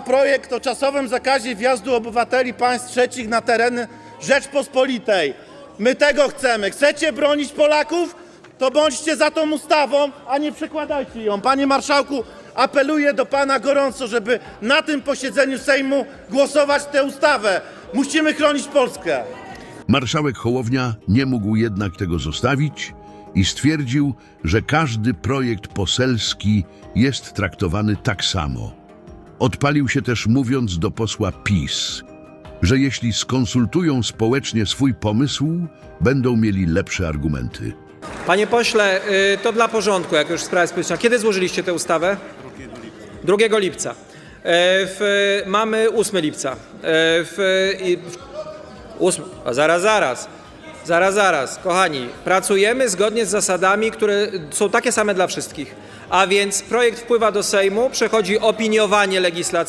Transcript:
projekt o czasowym zakazie wjazdu obywateli państw trzecich na tereny Rzeczpospolitej. My tego chcemy. Chcecie bronić Polaków? To bądźcie za tą ustawą, a nie przekładajcie ją. Panie marszałku, apeluję do pana gorąco, żeby na tym posiedzeniu Sejmu głosować tę ustawę. Musimy chronić Polskę. Marszałek Hołownia nie mógł jednak tego zostawić i stwierdził, że każdy projekt poselski jest traktowany tak samo. Odpalił się też mówiąc do posła PiS, że jeśli skonsultują społecznie swój pomysł, będą mieli lepsze argumenty. Panie pośle, y, to dla porządku, jak już sprawa jest polityczna. Kiedy złożyliście tę ustawę? 2 lipca. E, W, mamy 8 lipca. E, W, w, 8, a zaraz, zaraz. Zaraz, zaraz. Kochani, pracujemy zgodnie z zasadami, które są takie same dla wszystkich. A więc projekt wpływa do Sejmu, przechodzi opiniowanie legislacyjne.